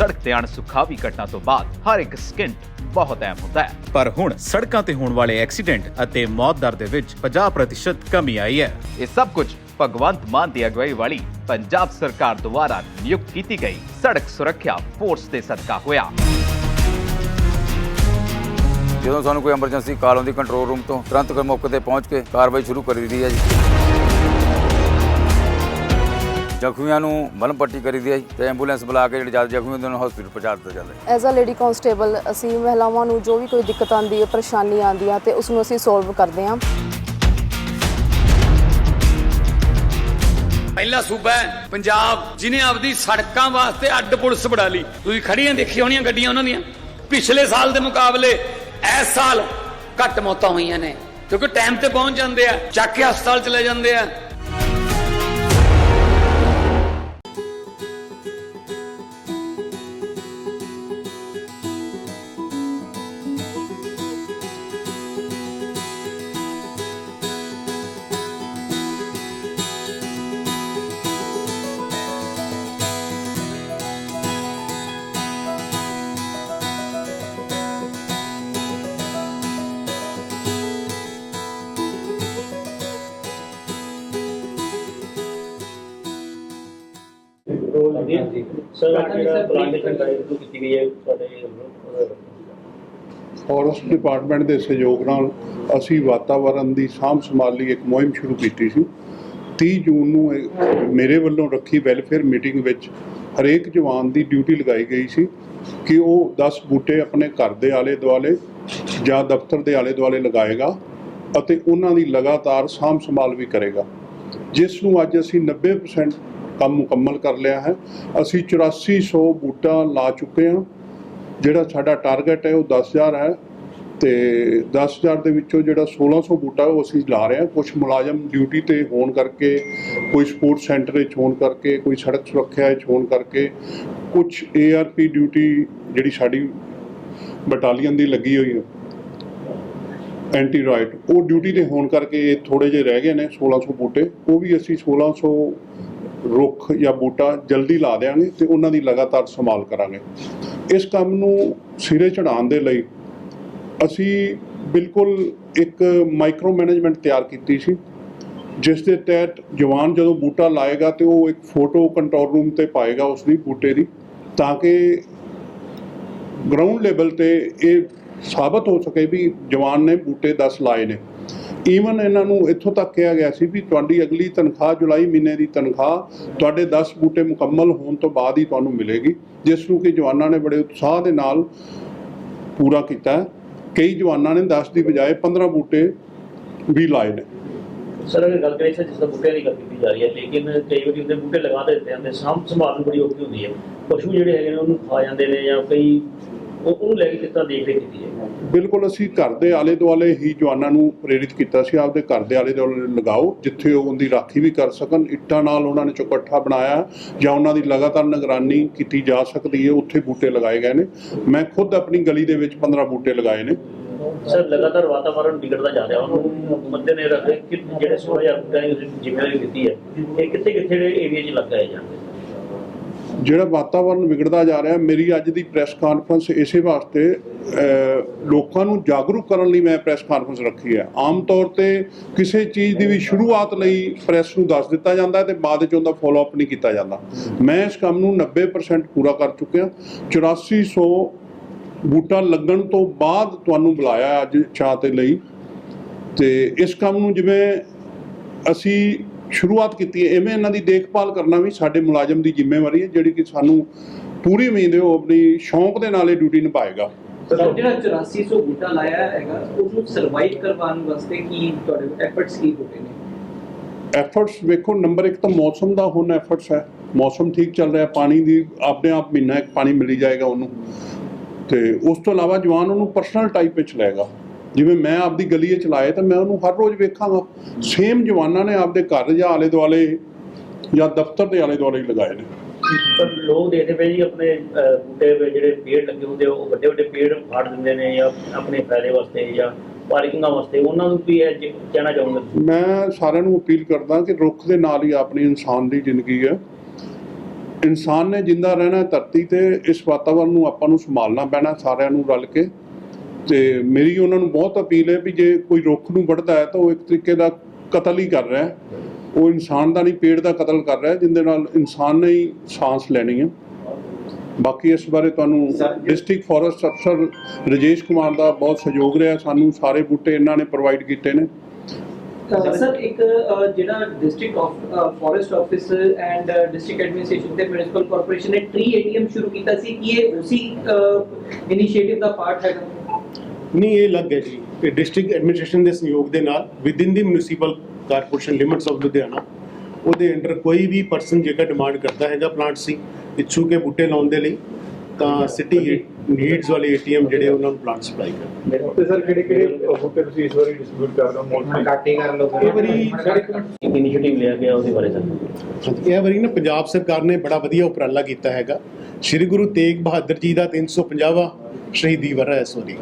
ਸੜਕ ਤੇ ਅਣਸੁਖਾਵੀ ਘਟਨਾ ਤੋਂ ਬਾਅਦ ਹਰ ਇੱਕ ਸਕਿੰਟ ਬਹੁਤ ਅਹਿਮ ਹੁੰਦਾ ਹੈ। ਪਰ ਹੁਣ ਸੜਕਾਂ ਤੇ ਹੋਣ ਵਾਲੇ ਐਕਸੀਡੈਂਟ ਅਤੇ ਮੌਤ ਦਰ ਦੇ ਵਿੱਚ 50% ਕਮੀ ਆਈ ਹੈ। ਇਹ ਸਭ ਕੁਝ ਭਗਵੰਤ ਮਾਨ ਦੀ ਅਗਵਾਈ ਵਾਲੀ ਪੰਜਾਬ ਸਰਕਾਰ ਦੁਆਰਾ ਨਿਯੁਕਤ ਕੀਤੀ ਗਈ ਸੜਕ ਸੁਰੱਖਿਆ ਫੋਰਸ ਦੇ ਸਦਕਾ ਹੋਇਆ। ਜਦੋਂ ਸਾਨੂੰ ਕੋਈ ਐਮਰਜੈਂਸੀ ਕਾਲ ਆਉਂਦੀ ਕੰਟਰੋਲ ਰੂਮ ਤੋਂ ਤੁਰੰਤ ਕੋਈ ਮੌਕੇ ਤੇ ਪਹੁੰਚ ਕੇ ਕਾਰਵਾਈ ਸ਼ੁਰੂ ਕਰੀ ਦੀ ਹੈ ਜੀ। ਜ਼ਖਮੀਆਂ ਨੂੰ ਮਲਮ ਪੱਟੀ ਕਰੀ ਦੀ ਹੈ ਤੇ ਐਂਬੂਲੈਂਸ ਬੁਲਾ ਕੇ ਜਿਹੜੇ ਜ਼ਿਆਦਾ ਜ਼ਖਮੀ ਹੁੰਦੇ ਉਹਨਾਂ ਨੂੰ ਹਸਪੀਟਲ ਪਹੁੰਚਾ ਦਿੱਤਾ ਜਾਂਦਾ ਹੈ। ਐਜ਼ ਅ ਲੇਡੀ ਕਾਂਸਟੇਬਲ ਅਸੀਂ ਮਹਿਲਾਵਾਂ ਨੂੰ ਜੋ ਵੀ ਕੋਈ ਦਿੱਕਤ ਆਉਂਦੀ ਹੈ ਪਰੇਸ਼ਾਨੀ ਆਉਂਦੀ ਹੈ ਤੇ ਉਸ ਨੂੰ ਅਸੀਂ ਸੋਲਵ ਕਰਦੇ ਹਾਂ। ਪਹਿਲਾ ਸੂਬਾ ਹੈ ਪੰਜਾਬ ਜਿਨੇ ਆਪਦੀ ਸੜਕਾਂ ਵਾਸਤੇ ਅੱਡ ਪੁਲਿਸ ਬਣਾ ਲਈ। ਤੁਸੀਂ ਖੜੀਆਂ ਦੇਖੀ ਹੋਣੀਆਂ ਗੱਡੀਆਂ ਉਹਨਾਂ ਦੀਆਂ। ਪਿਛਲੇ ਸਾਲ ਦੇ ਮੁਕਾਬਲੇ ਇਸ ਸਾਲ ਘੱਟ ਮੌਤਾਂ ਹੋਈਆਂ ਨੇ ਕਿਉਂਕਿ ਟਾਈਮ ਤੇ ਪਹੁੰਚ ਜਾਂਦੇ ਆ ਚੱਕ ਕੇ ਹਸਪਤਾਲ ਚਲੇ ਜਾਂਦੇ ਆ। ਸਰ ਅੱਜ ਜਿਹੜਾ ਪਲਾਂਟੇਸ਼ਨ ਡਰਾਈਵ ਸ਼ੁਰੂ ਕੀਤੀ ਗਈ ਹੈ ਤੁਹਾਡੇ ਵੱਲੋਂ, ਫੋਰੈਸਟ ਡਿਪਾਰਟਮੈਂਟ ਦੇ ਸਹਿਯੋਗ ਨਾਲ ਅਸੀਂ ਵਾਤਾਵਰਣ ਦੀ ਸਾਂਭ ਸੰਭਾਲ ਲਈ ਇੱਕ ਮੁਹਿੰਮ ਸ਼ੁਰੂ ਕੀਤੀ ਸੀ। 30 ਜੂਨ ਨੂੰ ਇਹ ਮੇਰੇ ਵੱਲੋਂ ਰੱਖੀ ਵੈਲਫੇਅਰ ਮੀਟਿੰਗ ਵਿੱਚ ਹਰੇਕ ਜਵਾਨ ਦੀ ਡਿਊਟੀ ਲਗਾਈ ਗਈ ਸੀ ਕਿ ਉਹ 10 ਬੂਟੇ ਆਪਣੇ ਘਰ ਦੇ ਆਲੇ ਦੁਆਲੇ ਜਾਂ ਦਫ਼ਤਰ ਦੇ ਆਲੇ ਦੁਆਲੇ ਲਗਾਏਗਾ ਅਤੇ ਉਹਨਾਂ ਦੀ ਲਗਾਤਾਰ ਸਾਂਭ ਸੰਭਾਲ ਵੀ ਕਰੇਗਾ। ਜਿਸ ਨੂੰ ਅੱਜ ਅਸੀਂ 90% ਕੰਮ ਮੁਕੰਮਲ ਕਰ ਲਿਆ ਹੈ। ਅਸੀਂ 8400 ਬੂਟਾ ਲਾ ਚੁੱਕੇ ਹਾਂ। ਜਿਹੜਾ ਸਾਡਾ ਟਾਰਗੇਟ ਹੈ ਉਹ 10000 ਹੈ ਤੇ 10000 ਦੇ ਵਿੱਚੋਂ ਜਿਹੜਾ 1600 ਬੂਟਾ ਉਹ ਅਸੀਂ ਲਾ ਰਹੇ ਹਾਂ। ਕੁਝ ਮੁਲਾਜ਼ਮ ਡਿਊਟੀ ਤੇ ਹੋਣ ਕਰਕੇ, ਕੋਈ ਸਪੋਰਟਸ ਸੈਂਟਰ ਵਿੱਚ ਹੋਣ ਕਰਕੇ, ਕੋਈ ਸੜਕ ਸੁਰੱਖਿਆ ਵਿੱਚ ਹੋਣ ਕਰਕੇ ਕੁਝ ਏਆਰਪੀ ਡਿਊਟੀ ਜਿਹੜੀ ਸਾਡੀ ਬਟਾਲੀਅਨ ਦੀ ਲੱਗੀ ਹੋਈ ਹੈ। ਐਂਟੀ ਰਾਈਟ ਉਹ ਡਿਊਟੀ ਤੇ ਹੋਣ ਕਰਕੇ ਇਹ ਥੋੜੇ ਜਿਹੇ ਰਹਿ ਗਏ ਨੇ 1600 ਬੂਟੇ। ਉਹ ਵੀ ਅਸੀਂ 1600 ਰੁੱਖ ਜਾਂ ਬੂਟਾ ਜਲਦੀ ਲਾ ਦੇਵਾਂਗੇ ਤੇ ਉਹਨਾਂ ਦੀ ਲਗਾਤਾਰ ਸੰਭਾਲ ਕਰਾਂਗੇ। ਇਸ ਕੰਮ ਨੂੰ ਸਿਰੇ ਚੜਾਉਣ ਦੇ ਲਈ ਅਸੀਂ ਬਿਲਕੁਲ ਇੱਕ ਮਾਈਕਰੋ ਮੈਨੇਜਮੈਂਟ ਤਿਆਰ ਕੀਤੀ ਸੀ, ਜਿਸ ਦੇ ਤਹਿਤ ਜਵਾਨ ਜਦੋਂ ਬੂਟਾ ਲਾਏਗਾ ਤੇ ਉਹ ਇੱਕ ਫੋਟੋ ਕੰਟਰੋਲ ਰੂਮ ਤੇ ਪਾਏਗਾ ਉਸ ਦੀ ਬੂਟੇ ਦੀ, ਤਾਂ ਕਿ ਗਰਾਊਂਡ ਲੈਵਲ ਤੇ ਇਹ ਸਾਬਤ ਹੋ ਸਕੇ ਵੀ ਜਵਾਨ ਨੇ ਬੂਟੇ 10 ਲਾਏ ਨੇ। ਈਵਨ ਇਹਨਾਂ ਨੂੰ ਇੱਥੋਂ ਤੱਕ ਕਿਹਾ ਗਿਆ ਸੀ ਵੀ ਤੁਹਾਡੀ ਅਗਲੀ ਤਨਖਾਹ ਜੁਲਾਈ ਮਹੀਨੇ ਦੀ ਤਨਖਾਹ ਤੁਹਾਡੇ 10 ਬੂਟੇ ਮੁਕੰਮਲ ਹੋਣ ਤੋਂ ਬਾਅਦ ਹੀ ਤੁਹਾਨੂੰ ਮਿਲੇਗੀ, ਜਿਸ ਨੂੰ ਕਿ ਜਵਾਨਾਂ ਨੇ ਬੜੇ ਉਤਸ਼ਾਹ ਦੇ ਨਾਲ ਪੂਰਾ ਕੀਤਾ ਕਈ ਜਵਾਨਾਂ ਨੇ 10 ਦੀ ਬਜਾਏ 15 ਬੂਟੇ ਵੀ ਲਾਏ ਨੇ। ਸਰ, ਅਗਰ ਗੱਲ ਕਰੀਏ ਜਿਸ ਤਰ੍ਹਾਂ ਬੂਟਿਆਂ ਦੀ ਗੱਲ ਕੀਤੀ ਜਾ ਰਹੀ ਹੈ, ਲੇਕਿਨ ਕਈ ਵਾਰੀ ਉਹਦੇ ਬੂਟੇ ਲਗਾ ਤਾਂ ਦਿੱਤੇ ਜਾਂਦੇ ਸਾਂਭ ਸੰਭਾਲ ਬੜੀ ਔਖੀ ਹੁੰਦੀ ਹੈ। ਪਸ਼ੂ ਜਿਹੜੇ ਹੈਗੇ ਨੇ, ਉਹਨੂੰ ਖਾ ਜਾਂਦੇ ਨੇ ਜਾਂ ਕਈ ਉਹ ਉਹਨੂੰ ਲੈ ਕੇ ਤਰ੍ਹਾਂ ਦੇਖ ਰੇਖ ਕੀਤੀ ਹੈ ਬਿਲਕੁਲ ਅਸੀਂ ਘਰ ਦੇ ਆਲੇ ਦੁਆਲੇ ਹੀ ਜਵਾਨਾਂ ਨੂੰ ਪ੍ਰੇਰਿਤ ਕੀਤਾ ਸੀ ਆਪਦੇ ਘਰ ਦੇ ਆਲੇ ਦੁਆਲੇ ਲਗਾਓ ਜਿੱਥੇ ਉਹ ਉਹਦੀ ਰਾਖੀ ਵੀ ਕਰ ਸਕਣ ਇੱਟਾਂ ਨਾਲ ਉਹਨਾਂ ਨੇ ਚੌਕੱਠਾ ਬਣਾਇਆ ਜਾਂ ਉਹਨਾਂ ਦੀ ਲਗਾਤਾਰ ਨਿਗਰਾਨੀ ਕੀਤੀ ਜਾ ਸਕਦੀ ਹੈ ਉੱਥੇ ਬੂਟੇ ਲਗਾਏ ਗਏ ਨੇ। ਮੈਂ ਖੁਦ ਆਪਣੀ ਗਲੀ ਦੇ ਵਿੱਚ 15 ਬੂਟੇ ਲਗਾਏ ਨੇ। ਸਰ ਲਗਾਤਾਰ ਵਾਤਾਵਰਣ ਵਿਗੜਦਾ ਜਾ ਰਿਹਾ ਉਹਨੂੰ ਮੱਦੇ ਨੇ ਰੱਖੇ ਕਿ ਜਿਹੜੇ 16000 ਬੂਟਿਆਂ ਦੀ ਜ਼ਿੰਮੇਵਾਰੀ ਦਿੱਤੀ ਹੈ ਇਹ ਕਿੱਥੇ ਕਿੱਥੇ ਏਰੀਆ 'ਚ ਲਗਾਏ ਜਾਂਦੇ ਜਿਹੜਾ ਵਾਤਾਵਰਣ ਵਿਗੜਦਾ ਜਾ ਰਿਹਾ, ਮੇਰੀ ਅੱਜ ਦੀ ਪ੍ਰੈਸ ਕਾਨਫਰੰਸ ਇਸੇ ਵਾਸਤੇ ਲੋਕਾਂ ਨੂੰ ਜਾਗਰੂਕ ਕਰਨ ਲਈ ਮੈਂ ਪ੍ਰੈਸ ਕਾਨਫਰੰਸ ਰੱਖੀ ਹੈ। ਆਮ ਤੌਰ ਤੇ ਕਿਸੇ ਚੀਜ਼ ਦੀ ਵੀ ਸ਼ੁਰੂਆਤ ਲਈ ਪ੍ਰੈਸ ਨੂੰ ਦੱਸ ਦਿੱਤਾ ਜਾਂਦਾ ਹੈ ਤੇ ਬਾਅਦ ਵਿੱਚ ਉਹਦਾ ਫਾਲੋ ਅਪ ਨਹੀਂ ਕੀਤਾ ਜਾਂਦਾ। ਮੈਂ ਇਸ ਕੰਮ ਨੂੰ 90% ਪੂਰਾ ਕਰ ਚੁੱਕਿਆ। 8400 ਬੂਟਾ ਲੱਗਣ ਤੋਂ ਬਾਅਦ ਤੁਹਾਨੂੰ ਬੁਲਾਇਆ ਅੱਜ ਚਾਹ ਤੇ ਲਈ। ਤੇ ਇਸ ਕੰਮ ਨੂੰ ਜਿਵੇਂ ਅਸੀਂ ਸ਼ੁਰੂਆਤ ਕੀਤੀ ਹੈ। ਐਵੇਂ ਇਹਨਾਂ ਦੀ ਦੇਖਭਾਲ ਕਰਨਾ ਵੀ ਸਾਡੇ ਮੁਲਾਜ਼ਮ ਦੀ ਜ਼ਿੰਮੇਵਾਰੀ ਹੈ ਜਿਹੜੀ ਕਿ ਸਾਨੂੰ ਪੂਰੀ ਉਮੀਦ ਹੈ ਉਹ ਆਪਣੀ ਸ਼ੌਂਕ ਦੇ ਨਾਲ ਇਹ ਡਿਊਟੀ ਨਿਭਾਏਗਾ। ਜਿਹੜਾ 8400 ਬੂਟਾ ਲਾਇਆ ਹੈਗਾ ਉਸ ਨੂੰ ਸਰਵਾਈਵ ਕਰਵਾਉਣ ਵਾਸਤੇ ਕੀ ਤੁਹਾਡੇ ਐਫਰਟਸ ਕੀ ਹੋਏ ਨੇ? ਐਫਰਟਸ ਵੇਖੋ ਨੰਬਰ 1 ਤਾਂ ਮੌਸਮ ਦਾ ਹੁਣ ਐਫਰਟਸ ਹੈ। ਮੌਸਮ ਠੀਕ ਚੱਲ ਰਿਹਾ ਪਾਣੀ ਦੀ ਆਪਣੇ ਆਪ ਮਹੀਨਾ ਇੱਕ ਪਾਣੀ ਮਿਲੀ ਜਾਏਗਾ ਉਹਨੂੰ। ਤੇ ਉਸ ਤੋਂ ਇਲਾਵਾ ਜਵਾਨ ਉਹਨੂੰ ਪਰਸਨਲ ਟਾਈਪ ਵਿੱਚ ਲਏਗਾ ਜਿਵੇਂ ਮੈਂ ਆਪਦੀ ਗਲੀ ਵਿੱਚ ਲਾਏ ਤਾਂ ਮੈਂ ਉਹਨੂੰ ਹਰ ਰੋਜ਼ ਵੇਖਾਂਗਾ। ਸੇਮ ਜਵਾਨਾਂ ਨੇ ਆਪਦੇ ਘਰ ਜਾਂ ਆਲੇ ਦੁਆਲੇ ਜਾਂ ਦਫ਼ਤਰ ਦੇ ਆਲੇ ਦੁਆਲੇ ਲਗਾਏ ਨੇ। ਪਰ ਲੋਕ ਦੇਖਦੇ ਪਏ ਜੀ ਆਪਣੇ ਅਹ, ਬੂਟੇ ਪੇ ਜਿਹੜੇ ਪੇੜ ਲੱਗੇ ਹੁੰਦੇ ਆ, ਉਹ ਵੱਡੇ ਵੱਡੇ ਪੇੜ ਫਾੜ ਦਿੰਦੇ ਨੇ ਜਾਂ ਆਪਣੇ ਫਾਇਦੇ ਵਾਸਤੇ ਜਾਂ ਪਾਰਕਿੰਗਾਂ ਵਾਸਤੇ। ਉਹਨਾਂ ਨੂੰ ਵੀ ਇਹ ਜ- ਕਹਿਣਾ ਚਾਹੂੰਗਾ? ਮੈਂ ਸਾਰਿਆਂ ਨੂੰ ਅਪੀਲ ਕਰਦਾ ਕਿ ਰੁੱਖ ਦੇ ਨਾਲ ਹੀ ਆਪਣੀ ਇਨਸਾਨ ਦੀ ਜ਼ਿੰਦਗੀ ਹੈ। ਇਨਸਾਨ ਨੇ ਜਿੰਦਾ ਰਹਿਣਾ ਧਰਤੀ ਤੇ ਇਸ ਵਾਤਾਵਰਣ ਨੂੰ ਆਪਾਂ ਨੂੰ ਸੰਭਾਲਣਾ ਪੈਣਾ ਸਾਰਿਆਂ ਨੂੰ ਰਲ ਕੇ। ਤੇ ਮੇਰੀ ਉਹਨਾਂ ਨੂੰ ਬਹੁਤ ਅਪੀਲ ਹੈ ਵੀ ਜੇ ਕੋਈ ਰੁੱਖ ਨੂੰ ਵੱਢਦਾ ਹੈ ਤਾਂ ਉਹ ਇੱਕ ਤਰੀਕੇ ਦਾ ਕਤਲ ਹੀ ਕਰ ਰਿਹਾ ਹੈ। ਉਹ ਇਨਸਾਨ ਦਾ ਨਹੀਂ ਪੇੜ ਦਾ ਕਤਲ ਕਰ ਰਿਹਾ ਜਿੰਦੇ ਨਾਲ ਇਨਸਾਨ ਨੇ ਹੀ ਸਾਂਸ ਲੈਣੀ ਹੈ। ਬਾਕੀ ਇਸ ਬਾਰੇ ਤੁਹਾਨੂੰ ਡਿਸਟ੍ਰਿਕਟ ਫੋਰੈਸਟ ਅਫਸਰ ਰਜੇਸ਼ ਕੁਮਾਰ ਦਾ ਬਹੁਤ ਸਹਿਯੋਗ ਰਿਹਾ। ਸਾਨੂੰ ਸਾਰੇ ਬੂਟੇ ਇਹਨਾਂ ਨੇ ਪ੍ਰੋਵਾਈਡ ਕੀਤੇ ਨੇ। ਸਰ ਇੱਕ ਜਿਹੜਾ district of forest office and district administration ਤੇ ਮਿਊਨਿਸਪਲ ਕਾਰਪੋਰੇਸ਼ਨ ਨੇ ਟ੍ਰੀ ਏਟੀਐਮ ਸ਼ੁਰੂ ਕੀਤਾ ਸੀ। ਕੀ ਇਹ ਉਸੇ ਇਨੀਸ਼ੀਏਟਿਵ ਦਾ ਪਾਰਟ ਹੈਗਾ? ਨਹੀਂ ਇਹ ਲੱਗ ਹੈ ਜੀ। ਕਿ ਡਿਸਟ੍ਰਿਕਟ ਐਡਮਿਨਿਸਟ੍ਰੇਸ਼ਨ ਦੇ ਸਹਿਯੋਗ ਦੇ ਨਾਲ within the municipal corporation limits of Ludhiana ਉਹਦੇ ਅੰਡਰ ਕੋਈ ਵੀ ਪਰਸਨ ਜੇਕਰ ਡਿਮਾਂਡ ਕਰਦਾ ਹੈਗਾ ਪਲਾਂਟ ਸੀ ਇੱਛੂ ਕੇ ਬੂਟੇ ਲਾਉਣ ਦੇ ਲਈ ਤਾਂ ਸਿਟੀ ਨੀਡਸ ਵਾਲੇ ਏਟੀਐਮ ਜਿਹੜੇ ਉਹਨਾਂ ਨੂੰ ਪਲਾਂਟ ਸਪਲਾਈ ਕਰਦੇ ਤੇ ਸਰ ਕਿਹੜੇ ਕਿਹੜੇ ਬੂਟੇ ਤੁਸੀਂ ਇਸ ਵਾਰੀ ਡਿਸਟ੍ਰੀਬਿਊਟ ਕਰ ਰਹੇ ਹੋ? ਕਾਟੀ ਕਰ ਲਓ ਇਹ ਵਾਰੀ ਇੱਕ ਇਨੀਸ਼ੀਏਟਿਵ ਲਿਆ ਗਿਆ ਉਹਦੇ ਬਾਰੇ ਸਰ। ਇਹ ਵਾਰੀ ਨਾ ਪੰਜਾਬ ਸਰਕਾਰ ਨੇ ਬੜਾ ਵਧੀਆ ਉਪਰਾਲਾ ਕੀਤਾ ਹੈਗਾ। ਸ੍ਰੀ ਗੁਰੂ ਤੇਗ ਬਹਾਦਰ ਜੀ ਦਾ 350ਵਾਂ ਸ਼ਹੀਦੀ ਵਰ੍ਹਾ ਹੈ ਇਸ ਵਾਰੀ।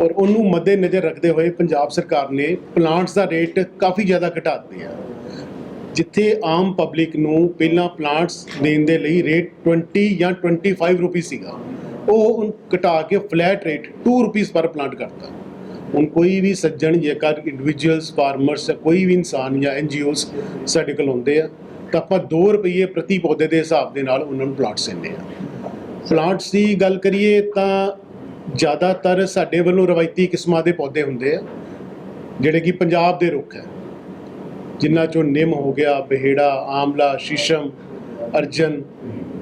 ਔਰ ਉਹਨੂੰ ਮੱਦੇ ਨਜ਼ਰ ਰੱਖਦੇ ਹੋਏ ਪੰਜਾਬ ਸਰਕਾਰ ਨੇ ਪਲਾਂਟਸ ਦਾ ਰੇਟ ਕਾਫੀ ਜ਼ਿਆਦਾ ਘਟਾ ਦਿੱਤਾ ਜਿੱਥੇ ਆਮ ਪਬਲਿਕ ਨੂੰ ਪਹਿਲਾਂ ਪਲਾਂਟਸ ਦੇਣ ਦੇ ਲਈ ਰੇਟ 20 ਜਾਂ 25 ਰੁਪਏ ਸੀਗਾ, ਉਹ ਘਟਾ ਕੇ ਫਲੈਟ ਰੇਟ 2 ਰੁਪਏ ਪਰ ਪਲਾਂਟ ਕਰਤਾ। ਹੁਣ ਕੋਈ ਵੀ ਸੱਜਣ ਜੇਕਰ ਇੰਡੀਵਿਜੂਅਲਸ ਫਾਰਮਰਸ ਕੋਈ ਵੀ ਇਨਸਾਨ ਜਾਂ ਐਨਜੀਓਸ ਸਾਡੇ ਕੋਲ ਆਉਂਦੇ ਆ, ਤਾਂ ਆਪਾਂ 2 ਰੁਪਏ ਪ੍ਰਤੀ ਪੌਦੇ ਦੇ ਹਿਸਾਬ ਦੇ ਨਾਲ ਉਹਨਾਂ ਨੂੰ ਪਲਾਂਟਸ ਦਿੰਦੇ ਆ। ਪਲਾਂਟਸ ਦੀ ਗੱਲ ਕਰੀਏ ਤਾਂ ਜ਼ਿਆਦਾਤਰ ਸਾਡੇ ਵੱਲੋਂ ਰਵਾਇਤੀ ਕਿਸਮਾਂ ਦੇ ਪੌਦੇ ਹੁੰਦੇ ਆ, ਜਿਹੜੇ ਕਿ ਪੰਜਾਬ ਦੇ ਰੁੱਖ ਹੈ। ਜਿਨ੍ਹਾਂ ਚੋਂ ਨਿੰਮ ਹੋ ਗਿਆ, ਬਿਹੜਾ, ਆਮਲਾ, ਸ਼ੀਸ਼ਮ, ਅਰਜਨ,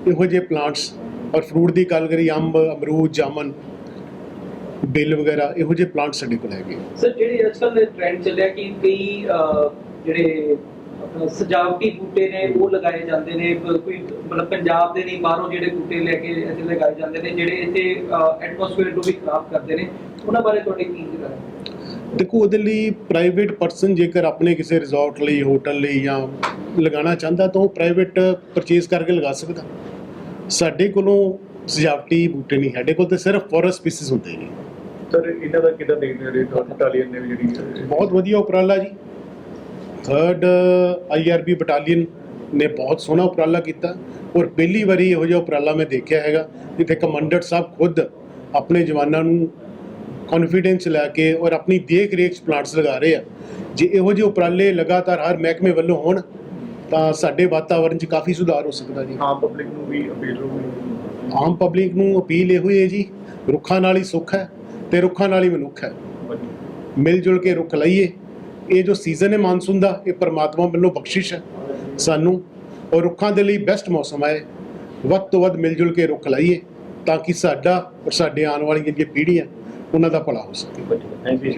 ਇਹੋ ਜਿਹੇ ਪਲਾਂਟਸ ਔਰ ਫਰੂਟ ਦੀ ਗੱਲ ਕਰੀ ਅੰਬ, ਅਮਰੂਦ, ਜਾਮਨ, ਬਿੱਲ ਵਗੈਰਾ, ਇਹੋ ਜਿਹੇ ਪਲਾਂਟ ਸਾਡੇ ਕੋਲ ਹੈਗੇ। ਸਰ, ਜਿਹੜੇ ਅੱਜਕੱਲ ਟ੍ਰੈਂਡ ਚੱਲਿਆ ਕਿ ਕਈ ਜਿਹੜੇ ਸਜਾਵਟੀ ਬੂਟੇ ਨੇ ਉਹ ਲਗਾਏ ਜਾਂਦੇ ਨੇ। ਕੋਈ ਮਤਲਬ ਪੰਜਾਬ ਦੇ ਨਹੀਂ ਬਾਹਰੋਂ ਜਿਹੜੇ ਬੂਟੇ ਲੈ ਕੇ ਇੱਥੇ ਲਗਾਏ ਜਾਂਦੇ ਨੇ ਜਿਹੜੇ ਇੱਥੇ ਐਟਮੋਸਫੇਅਰ ਨੂੰ ਵੀ ਖਰਾਬ ਕਰਦੇ ਨੇ। ਉਹਨਾਂ ਬਾਰੇ ਤੁਹਾਡੇ ਕੀ ਵਿਚਾਰ ਹੈ? ਦੇਖੋ ਉਹਦੇ ਲਈ ਪ੍ਰਾਈਵੇਟ ਪਰਸਨ ਜੇਕਰ ਆਪਣੇ ਕਿਸੇ ਰਿਜ਼ੋਰਟ ਲਈ ਹੋਟਲ ਲਈ ਜਾਂ ਲਗਾਉਣਾ ਚਾਹੁੰਦਾ ਤਾਂ ਉਹ ਪ੍ਰਾਈਵੇਟ ਪਰਚੇਸ ਕਰਕੇ ਲਗਾ ਸਕਦਾ। ਸਾਡੇ ਕੋਲੋਂ ਸਜਾਵਟੀ ਬੂਟੇ ਨਹੀਂ ਸਾਡੇ ਕੋਲ ਤੇ ਸਿਰਫ ਫੋਰੈਸਟ ਸਪੀਸੀਜ਼ ਹੁੰਦੇ ਨੇ। ਸਰ ਇਹਨਾਂ ਦਾ ਕਿਦਾਂ ਦੇਖਦੇ ਰਹੇ ਤੁਹਾਡੇ ਬਟਾਲੀਅਨ ਨੇ ਵੀ ਜਿਹੜੀ ਬਹੁਤ ਵਧੀਆ ਉਪਰਾਲਾ ਜੀ। ਥਰਡ ਆਈਆਰਬੀ ਬਟਾਲੀਅਨ ਨੇ ਬਹੁਤ ਸੋਹਣਾ ਉਪਰਾਲਾ ਕੀਤਾ ਔਰ ਪਹਿਲੀ ਵਾਰੀ ਇਹੋ ਜਿਹਾ ਉਪਰਾਲਾ ਮੈਂ ਦੇਖਿਆ ਹੈਗਾ ਜਿੱਥੇ ਕਮਾਂਡਰ ਸਾਹਿਬ ਖੁਦ ਆਪਣੇ ਜਵਾਨਾਂ ਨੂੰ ਕੌਨਫੀਡੈਂਸ ਲੈ ਕੇ ਔਰ ਆਪਣੀ ਦੇਖ ਰੇਖ 'ਚ ਪਲਾਂਟਸ ਲਗਾ ਰਹੇ ਆ। ਜੇ ਇਹੋ ਜਿਹੇ ਉਪਰਾਲੇ ਲਗਾਤਾਰ ਹਰ ਮਹਿਕਮੇ ਵੱਲੋਂ ਹੋਣ ਤਾਂ ਸਾਡੇ ਵਾਤਾਵਰਣ 'ਚ ਕਾਫੀ ਸੁਧਾਰ ਹੋ ਸਕਦਾ ਜੀ। ਆਮ ਪਬਲਿਕ ਨੂੰ ਵੀ ਅਪੀਲ ਹੋਊਗੀ। ਆਮ ਪਬਲਿਕ ਨੂੰ ਅਪੀਲ ਇਹੋ ਹੀ ਹੈ ਜੀ ਰੁੱਖਾਂ ਨਾਲ ਹੀ ਸੁੱਖ ਹੈ ਤੇ ਰੁੱਖਾਂ ਨਾਲ ਹੀ ਮਨੁੱਖ ਹੈ। ਮਿਲ ਜੁਲ ਕੇ ਰੁੱਖ ਲਾਈਏ। ਇਹ ਜੋ ਸੀਜ਼ਨ ਹੈ ਮਾਨਸੂਨ ਦਾ ਇਹ ਪਰਮਾਤਮਾ ਵੱਲੋਂ ਬਖਸ਼ਿਸ਼ ਹੈ ਸਾਨੂੰ ਔਰ ਰੁੱਖਾਂ ਦੇ ਲਈ ਬੈਸਟ ਮੌਸਮ ਹੈ। ਵੱਧ ਤੋਂ ਵੱਧ ਮਿਲ ਜੁਲ ਕੇ ਰੁੱਖ ਲਾਈਏ ਤਾਂ ਕਿ ਸਾਡਾ ਔਰ ਸਾਡੇ ਆਉਣ ਵਾਲੀਆਂ ਜਿਹੜੀਆਂ ਪੀੜ੍ਹੀਆਂ ਉਹਨਾਂ ਦਾ ਭਲਾ ਹੋ ਸਕੇ। Thank you